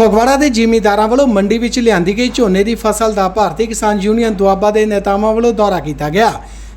ਫਗਵਾੜਾ ਦੇ ਜ਼ਿਮੀਂਦਾਰਾਂ ਵੱਲੋਂ ਮੰਡੀ ਵਿੱਚ ਲਿਆਂਦੀ ਗਈ ਝੋਨੇ ਦੀ ਫਸਲ ਦਾ ਭਾਰਤੀ ਕਿਸਾਨ ਯੂਨੀਅਨ ਦੁਆਬਾ ਦੇ ਨੇਤਾਵਾਂ ਵੱਲੋਂ ਦੌਰਾ ਕੀਤਾ ਗਿਆ।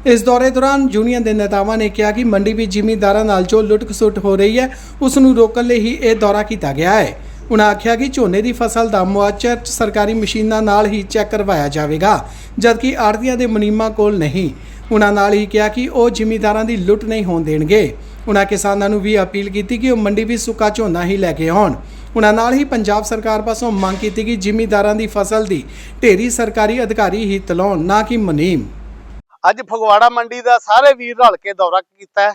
ਇਸ ਦੌਰੇ ਦੌਰਾਨ ਯੂਨੀਅਨ ਦੇ ਨੇਤਾਵਾਂ ਨੇ ਕਿਹਾ ਕਿ ਮੰਡੀ ਵਿੱਚ ਜ਼ਿਮੀਂਦਾਰਾਂ ਨਾਲ ਜੋ ਲੁੱਟ-ਖਸੁੱਟ ਹੋ ਰਹੀ ਹੈ, ਉਸ ਨੂੰ ਰੋਕਣ ਲਈ ਹੀ ਇਹ ਦੌਰਾ ਕੀਤਾ ਗਿਆ ਹੈ। ਉਨ੍ਹਾਂ ਆਖਿਆ ਕਿ ਝੋਨੇ ਦੀ ਫਸਲ ਦਾ ਮੁਆਵਜ਼ਾ ਸਰਕਾਰੀ ਮਸ਼ੀਨਾਂ ਨਾਲ ਹੀ ਚੈੱਕ ਕਰਵਾਇਆ ਜਾਵੇਗਾ, ਜਦਕਿ ਆੜ੍ਹਤੀਆਂ ਦੇ ਮੁਨੀਮਾਂ ਕੋਲ ਨਹੀਂ। ਉਨ੍ਹਾਂ ਨਾਲ ਹੀ ਕਿਹਾ ਕਿ ਉਹ ਜ਼ਿਮੀਂਦਾਰਾਂ ਦੀ ਲੁੱਟ ਨਹੀਂ ਹੋਣ ਦੇਣਗੇ। ਉਨ੍ਹਾਂ ਕਿਸਾਨਾਂ ਨੂੰ ਵੀ ਅਪੀਲ ਕੀਤੀ ਕਿ ਉਹ ਮੰਡੀ ਵਿੱਚ ਸੁੱਕਾ ਝੋਨਾ ਹੀ ਲੈ ਕੇ ਆਉਣ। ਉਨ੍ਹਾਂ ਨਾਲ ਹੀ ਪੰਜਾਬ ਸਰਕਾਰ ਪਾਸੋਂ ਮੰਗ ਕੀਤੀ ਕਿ ਜ਼ਿਮੀਂਦਾਰਾਂ ਦੀ ਫਸਲ ਦੀ ਢੇਰੀ ਸਰਕਾਰੀ ਅਧਿਕਾਰੀ ਹੀ ਤਲਾਉਣ, ਨਾ ਕਿ ਮੁਨੀਮ। ਅੱਜ ਫਗਵਾੜਾ ਮੰਡੀ ਦਾ ਸਾਰੇ ਵੀਰ ਰਲ ਕੇ ਦੌਰਾ ਕੀਤਾ ਹੈ।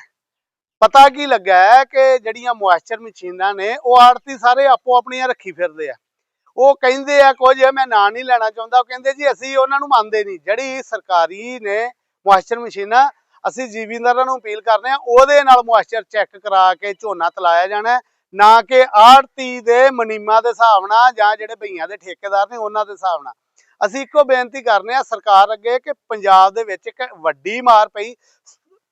ਪਤਾ ਕੀ ਲੱਗਾ ਹੈ ਕਿ ਜਿਹੜੀਆਂ ਮੋਇਸਚਰ ਮਸ਼ੀਨਾਂ ਨੇ, ਉਹ ਆੜਤੀ ਸਾਰੇ ਆਪੋ ਆਪਣੀਆਂ ਰੱਖੀ ਫਿਰਦੇ ਆ। ਉਹ ਕਹਿੰਦੇ ਆ ਕੁਝ, ਮੈਂ ਨਾਂ ਨਹੀਂ ਲੈਣਾ ਚਾਹੁੰਦਾ, ਉਹ ਕਹਿੰਦੇ ਜੀ ਅਸੀਂ ਉਹਨਾਂ ਨੂੰ ਮੰਨਦੇ ਨਹੀਂ। ਜਿਹੜੀ ਸਰਕਾਰੀ ਨੇ ਮੋਇਸਚਰ ਮਸ਼ੀਨਾਂ, ਅਸੀਂ ਜ਼ਿਮੀਂਦਾਰਾਂ ਨੂੰ ਅਪੀਲ ਕਰਦੇ ਆ ਉਹਦੇ ਨਾਲ ਮੋਇਸਚਰ ਚੈੱਕ ਕਰਾ ਕੇ ਝੋਨਾ ਤਲਾਇਆ ਜਾਣਾ ਨਾ ਕਿ ਆੜਤੀ ਦੇ ਮਨੀਮਾ ਦੇ ਹਿਸਾਬ ਨਾਲ ਜਾਂ ਜਿਹੜੇ ਭਈਆਂ ਦੇ ਠੇਕੇਦਾਰ ਨੇ ਉਹਨਾਂ ਦੇ ਹਿਸਾਬ ਨਾਲ। ਅਸੀਂ ਇੱਕੋ ਬੇਨਤੀ ਕਰਨੇ ਆ ਸਰਕਾਰ ਅੱਗੇ ਕਿ ਪੰਜਾਬ ਦੇ ਵਿੱਚ ਇੱਕ ਵੱਡੀ ਮਾਰ ਪਈ।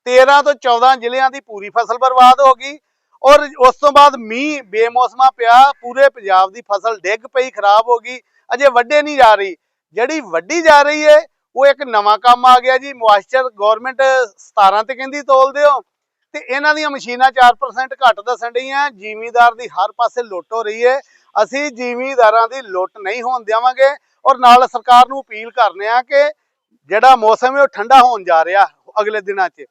13 ਤੋਂ 14 ਜ਼ਿਲ੍ਹਿਆਂ ਦੀ ਪੂਰੀ ਫਸਲ ਬਰਬਾਦ ਹੋ ਗਈ ਔਰ ਉਸ ਤੋਂ ਬਾਅਦ ਮੀਂਹ ਬੇਮੌਸਮਾ ਪਿਆ, ਪੂਰੇ ਪੰਜਾਬ ਦੀ ਫਸਲ ਡਿੱਗ ਪਈ, ਖਰਾਬ ਹੋ ਗਈ। ਅਜੇ ਵੱਡੇ ਨਹੀਂ ਜਾ ਰਹੀ। ਜਿਹੜੀ ਵੱਡੀ ਜਾ ਰਹੀ ਹੈ ਉਹ ਇੱਕ ਨਵਾਂ ਕੰਮ ਆ ਗਿਆ ਜੀ। ਮੋਇਸਚਰ ਗਵਰਨਮੈਂਟ 17 ਤੇ ਕਹਿੰਦੀ ਤੋਲ ਦਿਓ ਤੇ ਇਹਨਾਂ ਦੀਆਂ ਮਸ਼ੀਨਾਂ 4% ਘੱਟ ਦੱਸਣ ਡਈਆਂ ਜ਼ਿਮੀਦਾਰ ਦੀ ਹਰ ਪਾਸੇ ਲੁੱਟ ਹੋ ਰਹੀ ਹੈ ਅਸੀਂ ਜ਼ਿਮੀਦਾਰਾਂ ਦੀ ਲੁੱਟ ਨਹੀਂ ਹੋਣ ਦੇਵਾਂਗੇ ਔਰ ਨਾਲ ਸਰਕਾਰ ਨੂੰ ਅਪੀਲ ਕਰਨੇ ਆ ਕਿ ਜਿਹੜਾ ਮੌਸਮ ਹੈ ਉਹ ਠੰਡਾ ਹੋਣ ਜਾ ਰਿਹਾ ਅਗਲੇ ਦਿਨਾਂ 'ਚ।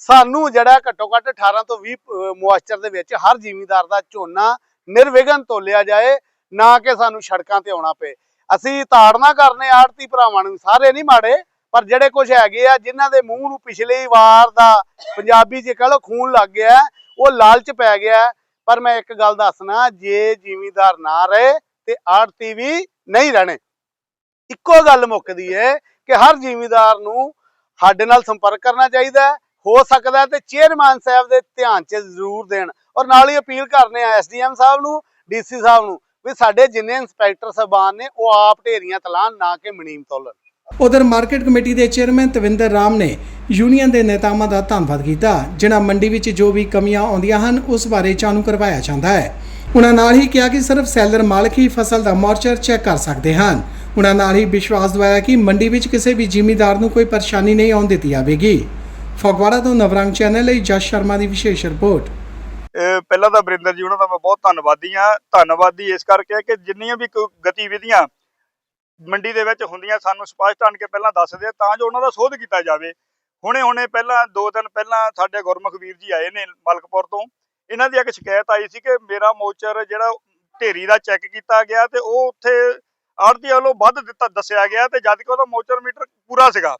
ਸਾਨੂੰ ਜਿਹੜਾ ਘੱਟੋ ਘੱਟ 18 ਤੋਂ 20 ਮੋਇਸਚਰ ਦੇ ਵਿੱਚ ਹਰ ਜ਼ਿਮੀਦਾਰ ਦਾ ਝੋਨਾ ਨਿਰਵਿਘਨ ਤੋਲਿਆ ਜਾਏ, ਨਾ ਕਿ ਸਾਨੂੰ ਸੜਕਾਂ ਤੇ ਆਉਣਾ ਪਏ। ਅਸੀਂ ਤਾੜਨਾ ਕਰਨੇ ਆੜਤੀ ਭਰਾਵਾਂ ਨੂੰ ਸਾਰੇ ਨਹੀਂ ਮਾੜੇ। ਪਰ ਜਿਹੜੇ ਕੁਝ ਹੈਗੇ ਆ, ਜਿਨ੍ਹਾਂ ਦੇ ਮੂੰਹ ਨੂੰ ਪਿਛਲੀ ਵਾਰ ਦਾ ਪੰਜਾਬੀ 'ਚ ਕਹ ਲਓ ਖੂਨ ਲੱਗ ਗਿਆ ਉਹ ਲਾਲਚ ਪੈ ਗਿਆ ਪਰ ਮੈਂ ਇੱਕ ਗੱਲ ਦੱਸਣਾ, ਜੇ ਜ਼ਿਮੀਦਾਰ ਨਾ ਰਹੇ ਤੇ ਆੜਤੀ ਵੀ ਨਹੀਂ ਰਹਿਣੇ। ਇੱਕੋ ਗੱਲ ਮੁੱਕਦੀ ਹੈ ਕਿ ਹਰ ਜ਼ਿਮੀਦਾਰ ਨੂੰ ਸਾਡੇ ਨਾਲ ਸੰਪਰਕ ਕਰਨਾ ਚਾਹੀਦਾ ਹੋ। ਸਕਦਾ ਤੇ ਚੇਅਰਮੈਨ ਸਾਹਿਬ ਦੇ ਧਿਆਨ 'ਚ ਜ਼ਰੂਰ ਦੇਣ। ਔਰ ਨਾਲ ਹੀ ਅਪੀਲ ਕਰਨੇ ਆ ਐਸਡੀਐਮ ਸਾਹਿਬ ਨੂੰ ਡੀਸੀ ਸਾਹਿਬ ਨੂੰ, ਵੀ ਸਾਡੇ ਜਿੰਨੇ ਇੰਸਪੈਕਟਰ ਸਾਹਿਬਾਨ ਨੇ, ਉਹ ਆਪ ਢੇਰੀਆਂ ਤਲਾਣ ਨਾ ਕਿ ਮਨੀਮ ਤੋਲਣ। ਉਧਰ ਮਾਰਕੀਟ ਕਮੇਟੀ ਦੇ ਚੇਅਰਮੈਨ ਤਵਿੰਦਰ ਰਾਮ ਨੇ ਯੂਨੀਅਨ ਦੇ ਨੇਤਾਵਾਂ ਦਾ ਧੰਨਵਾਦ ਕੀਤਾ। ਜਿਨ੍ਹਾਂ ਮੰਡੀ ਵਿੱਚ ਜੋ ਵੀ ਕਮੀਆਂ ਆਉਂਦੀਆਂ ਹਨ, ਉਸ ਬਾਰੇ ਚਾਨੂ ਕਰਵਾਇਆ ਜਾਂਦਾ ਹੈ। ਉਹਨਾਂ ਨਾਲ ਹੀ ਕਿਹਾ ਕਿ ਸਿਰਫ ਸੈਲਰ ਮਾਲਕ ਹੀ ਫਸਲ ਦਾ ਮੋਰਚਰ ਚੈੱਕ ਕਰ ਸਕਦੇ ਹਨ। ਉਹਨਾਂ ਨਾਲ ਹੀ ਵਿਸ਼ਵਾਸ ਦਿਵਾਇਆ ਕਿ ਮੰਡੀ ਵਿੱਚ ਕਿਸੇ ਵੀ ਜਿਮੀਦਾਰ ਨੂੰ ਕੋਈ ਪਰੇਸ਼ਾਨੀ ਨਹੀਂ ਆਉਣ ਦਿੱਤੀ ਜਾਵੇਗੀ। ਫਗਵਾੜਾ ਤੋਂ ਨਵਰੰਗ ਚੈਨਲ ਲਈ ਜਸ ਸ਼ਰਮਾ ਦੀ ਵਿਸ਼ੇਸ਼ ਰਿਪੋਰਟ। ਪਹਿਲਾਂ ਤਾਂ ਬਰਿੰਦਰ ਜੀ ਉਹਨਾਂ ਦਾ ਮੈਂ ਬਹੁਤ ਧੰਨਵਾਦੀ ਆ ਧੰਨਵਾਦੀ ਇਸ ਕਰਕੇ ਕਿ ਜਿੰਨੀਆਂ ਵੀ ਗਤੀਵਿਧੀਆਂ ਮੰਡੀ ਦੇ ਵਿੱਚ ਹੁੰਦੀਆਂ ਸਾਨੂੰ ਸਪਸ਼ਟ ਆਣ ਕੇ ਪਹਿਲਾਂ ਦੱਸਦੇ ਤਾਂ ਜੋ ਉਹਨਾਂ ਦਾ ਸੋਧ ਕੀਤਾ ਜਾਵੇ। ਹੁਣੇ ਹੁਣੇ ਪਹਿਲਾਂ, ਦੋ ਦਿਨ ਪਹਿਲਾਂ ਸਾਡੇ ਗੁਰਮੁਖ ਵੀਰ ਜੀ ਆਏ ਨੇ ਮਲਕਪੁਰ ਤੋਂ। ਇਹਨਾਂ ਦੀ ਇੱਕ ਸ਼ਿਕਾਇਤ ਆਈ ਸੀ ਕਿ ਮੇਰਾ ਮੋਚਰ ਜਿਹੜਾ ਢੇਰੀ ਦਾ ਚੈੱਕ ਕੀਤਾ ਗਿਆ ਤੇ ਉਹ ਉੱਥੇ ਆੜਤੀ ਵੱਲੋਂ ਵੱਧ ਦਿੱਤਾ, ਦੱਸਿਆ ਗਿਆ ਤੇ ਜਦ ਕਿ ਉਹਦਾ ਮੋਚਰ ਮੀਟਰ ਪੂਰਾ ਸੀਗਾ।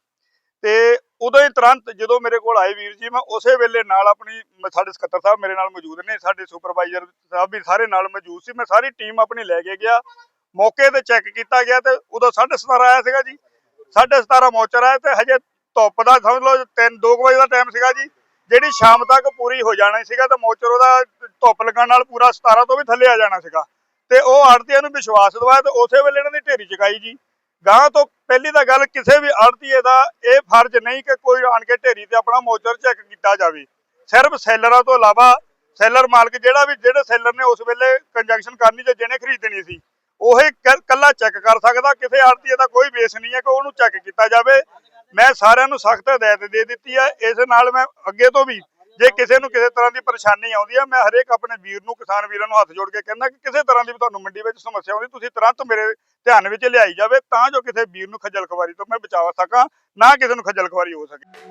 ਤੇ ਉਦੋਂ ਹੀ ਤੁਰੰਤ ਜਦੋਂ ਮੇਰੇ ਕੋਲ ਆਏ ਵੀਰ ਜੀ, ਮੈਂ ਉਸੇ ਵੇਲੇ ਨਾਲ ਆਪਣੀ ਸਾਡੇ ਸਕੱਤਰ ਸਾਹਿਬ ਮੇਰੇ ਨਾਲ ਮੌਜੂਦ ਨੇ, ਸਾਡੇ ਸੁਪਰਵਾਈਜ਼ਰ ਸਾਹਿਬ ਵੀ ਸਾਰੇ ਨਾਲ ਮੌਜੂਦ ਸੀ, ਮੈਂ ਸਾਰੀ ਟੀਮ ਆਪਣੀ ਲੈ ਕੇ ਗਿਆ। ਮੌਕੇ ਤੇ ਚੈੱਕ ਕੀਤਾ ਗਿਆ ਤੇ ਉਦੋਂ 17:30 ਆਇਆ ਸੀਗਾ ਜੀ। 17:30 ਮੋਚਰ ਆਇਆ ਤੇ ਹਜੇ ਧੁੱਪ ਦਾ ਸਮਝ ਲਓ 3 2 ਵਜੇ ਦਾ ਟਾਈਮ ਸੀਗਾ ਜੀ। ਜਿਹੜੀ ਸ਼ਾਮ ਤੱਕ ਪੂਰੀ ਹੋ ਜਾਣੀ ਸੀਗਾ ਤੇ ਮੋਚਰ ਉਹਦਾ ਧੁੱਪ ਲੱਗਣ ਨਾਲ ਪੂਰਾ 17 ਤੋਂ ਵੀ ਥੱਲੇ ਆ ਜਾਣਾ ਸੀਗਾ। ਤੇ ਉਹ ਆੜਤੀਆਂ ਨੂੰ ਵਿਸ਼ਵਾਸ ਦਿਵਾਇਆ ਤੇ ਉਸੇ ਵੇਲੇ ਇਹਨਾਂ ਦੀ ਢੇਰੀ ਚੁਕਾਈ ਜੀ। ਗਾਂ ਤੋਂ ਪਹਿਲੀ ਤਾਂ ਗੱਲ ਕਿਸੇ ਵੀ ਆੜਤੀਏ ਦਾ ਇਹ ਫਰਜ਼ ਨਹੀਂ ਕਿ ਕੋਈ ਆਣ ਕੇ ਢੇਰੀ ਤੇ ਆਪਣਾ ਮੋਚਰ ਚੈੱਕ ਕੀਤਾ ਜਾਵੇ। ਸਿਰਫ ਸੈਲਰਾਂ ਤੋਂ ਇਲਾਵਾ ਸੈਲਰ ਮਾਲਕ ਜਿਹੜਾ ਵੀ, ਜਿਹੜੇ ਸੈਲਰ ਨੇ ਉਸ ਵੇਲੇ ਕੰਜੰਕਸ਼ਨ ਕਰਨੀ ਤੇ ਜਿਹਨੇ ਖਰੀਦਣੀ ਸੀ। ਉਹੀ ਕ- ਕੱਲਾ ਚੈੱਕ ਕਰ ਸਕਦਾ, ਕਿਸੇ ਆੜਤੀ ਦਾ ਕੋਈ ਬੇਸ ਨਹੀਂ ਹੈ ਕਿ ਉਹਨੂੰ ਚੈੱਕ ਕੀਤਾ ਜਾਵੇ। ਮੈਂ ਸਾਰਿਆਂ ਨੂੰ ਸਖਤ ਹਦਾਇਤ ਦੇ ਦਿੱਤੀ ਹੈ। ਇਸ ਨਾਲ ਮੈਂ ਅੱਗੇ ਤੋਂ ਵੀ ਜੇ ਕਿਸੇ ਨੂੰ ਕਿਸੇ ਤਰ੍ਹਾਂ ਦੀ ਪਰੇਸ਼ਾਨੀ ਆਉਂਦੀ ਹੈ, ਮੈਂ ਹਰੇਕ ਆਪਣੇ ਵੀਰ ਨੂੰ, ਕਿਸਾਨ ਵੀਰਾਂ ਨੂੰ ਹੱਥ ਜੋੜ ਕੇ ਕਹਿੰਦਾ ਕਿ ਕਿਸੇ ਤਰ੍ਹਾਂ ਦੀ ਵੀ ਤੁਹਾਨੂੰ ਮੰਡੀ ਵਿੱਚ ਸਮੱਸਿਆ ਆਉਂਦੀ, ਤੁਸੀਂ ਤੁਰੰਤ ਮੇਰੇ ਧਿਆਨ ਵਿੱਚ ਲਿਆਈ ਜਾਵੇ, ਤਾਂ ਜੋ ਕਿਸੇ ਵੀਰ ਨੂੰ ਖੱਜਲ ਖਵਾਰੀ ਤੋਂ ਮੈਂ ਬਚਾ ਸਕਾਂ, ਨਾ ਕਿਸੇ ਨੂੰ ਖੱਜਲ ਖਵਾਰੀ ਹੋ ਸਕੇ।